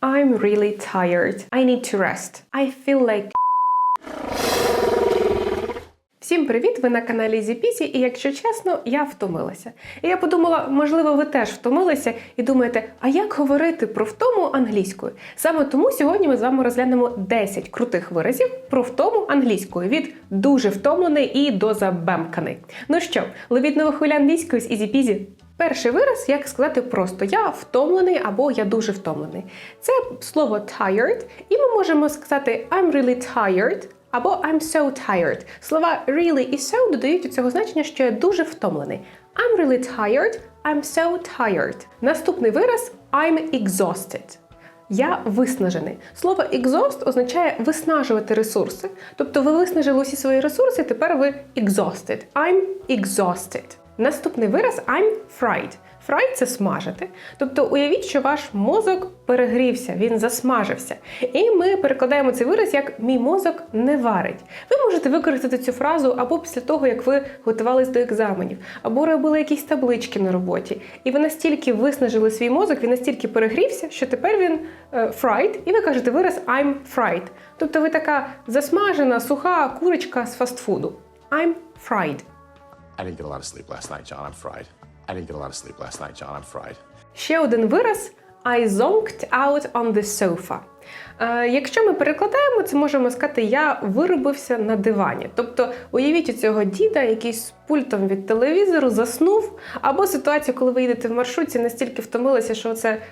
I'm really tired. I need to rest. I feel like Всім привіт! Ви на каналі Зіпісі, і якщо чесно, я втомилася. І я подумала, можливо, ви теж втомилися і думаєте, а як говорити про втому англійською? Саме тому сьогодні ми з вами розглянемо 10 крутих виразів про втому англійською від дуже втомлений і до забемканий. Ну що, ловіть нову хвиля англійської з Ізі-Пізі? Перший вираз, як сказати просто я втомлений або я дуже втомлений. Це слово tired, і ми можемо сказати I'm really tired. Або I'm so tired. Слова really і so додають у цього значення, що я дуже втомлений. I'm really tired, I'm so tired. Наступний вираз I'm exhausted. Я виснажений. Слово exhaust означає виснажувати ресурси. Тобто ви виснажили усі свої ресурси, тепер ви exhausted. I'm exhausted. Наступний вираз I'm fried. Фрай це смажити. Тобто уявіть, що ваш мозок перегрівся, він засмажився. І ми перекладаємо цей вираз як мій мозок не варить. Ви можете використати цю фразу або після того, як ви готувались до екзаменів, або робили якісь таблички на роботі. І ви настільки виснажили свій мозок, він настільки перегрівся, що тепер він е, fried, і ви кажете вираз I'm fried. Тобто ви така засмажена, суха курочка з фастфуду. I'm fried. I didn't get a lot of sleep last night, John. I'm fried. I didn't get a lot of sleep last night, John. I'm fried. Ще один вираз I zonked out on the sofa. Е, якщо ми перекладаємо, це можемо сказати Я виробився на дивані. Тобто, уявіть у цього діда, який з пультом від телевізору заснув, або ситуацію, коли ви їдете в маршрутці, настільки втомилися, що це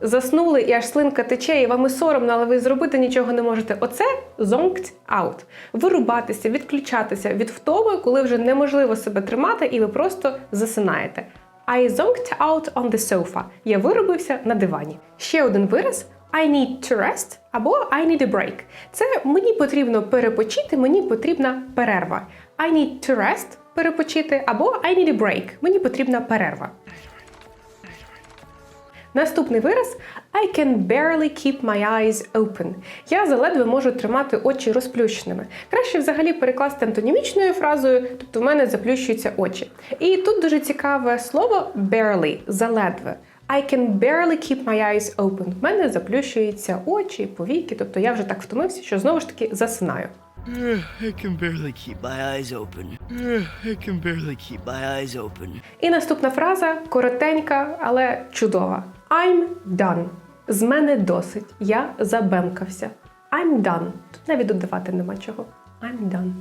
заснули і аж слинка тече, і вам і соромно, але ви зробити нічого не можете. Оце zonked out. Вирубатися, відключатися від втоми, коли вже неможливо себе тримати, і ви просто засинаєте. I zonked out on the sofa. Я виробився на дивані. Ще один вираз I need to rest або I need a break. Це мені потрібно перепочити, мені потрібна перерва. I need to rest перепочити або I need a break. Мені потрібна перерва. Наступний вираз I can barely keep my eyes open. Я заледве можу тримати очі розплющеними. Краще взагалі перекласти антонімічною фразою, тобто в мене заплющуються очі. І тут дуже цікаве слово barely заледве. I can barely keep my eyes open. В мене заплющуються очі, повіки, тобто я вже так втомився, що знову ж таки засинаю. I can barely keep my eyes open. I can barely keep my eyes open. І наступна фраза коротенька, але чудова. I'm done. З мене досить. Я забемкався. I'm done. Тут навіть додавати нема чого. I'm done.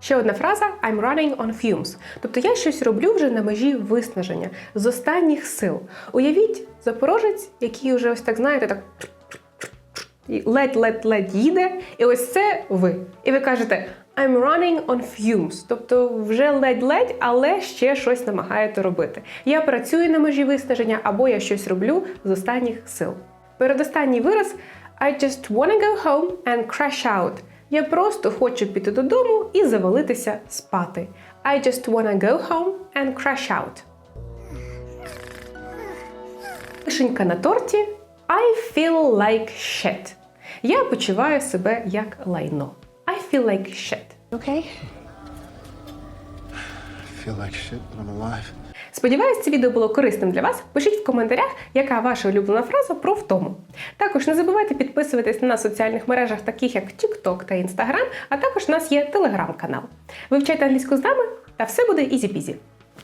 Ще одна фраза I'm running on fumes. Тобто я щось роблю вже на межі виснаження з останніх сил. Уявіть, запорожець, який вже ось так знаєте, так ледь-ледь-ледь їде, і ось це ви. І ви кажете I'm running on fumes, тобто вже ледь-ледь, але ще щось намагаєте робити. Я працюю на межі виснаження, або я щось роблю з останніх сил. Передостанній вираз I just wanna go home and crash out. Я просто хочу піти додому і завалитися спати. I just wanna go home and crash out. Вишенька на торті I feel like shit. Я почуваю себе як лайно. Feel like shit. Okay? I feel like shit, but I'm alive. Сподіваюсь, це відео було корисним для вас. Пишіть в коментарях, яка ваша улюблена фраза про втому. Також не забувайте підписуватись на нас в соціальних мережах, таких як TikTok та Instagram, а також у нас є телеграм-канал. Вивчайте англійську з нами, та все буде ізі-пізі.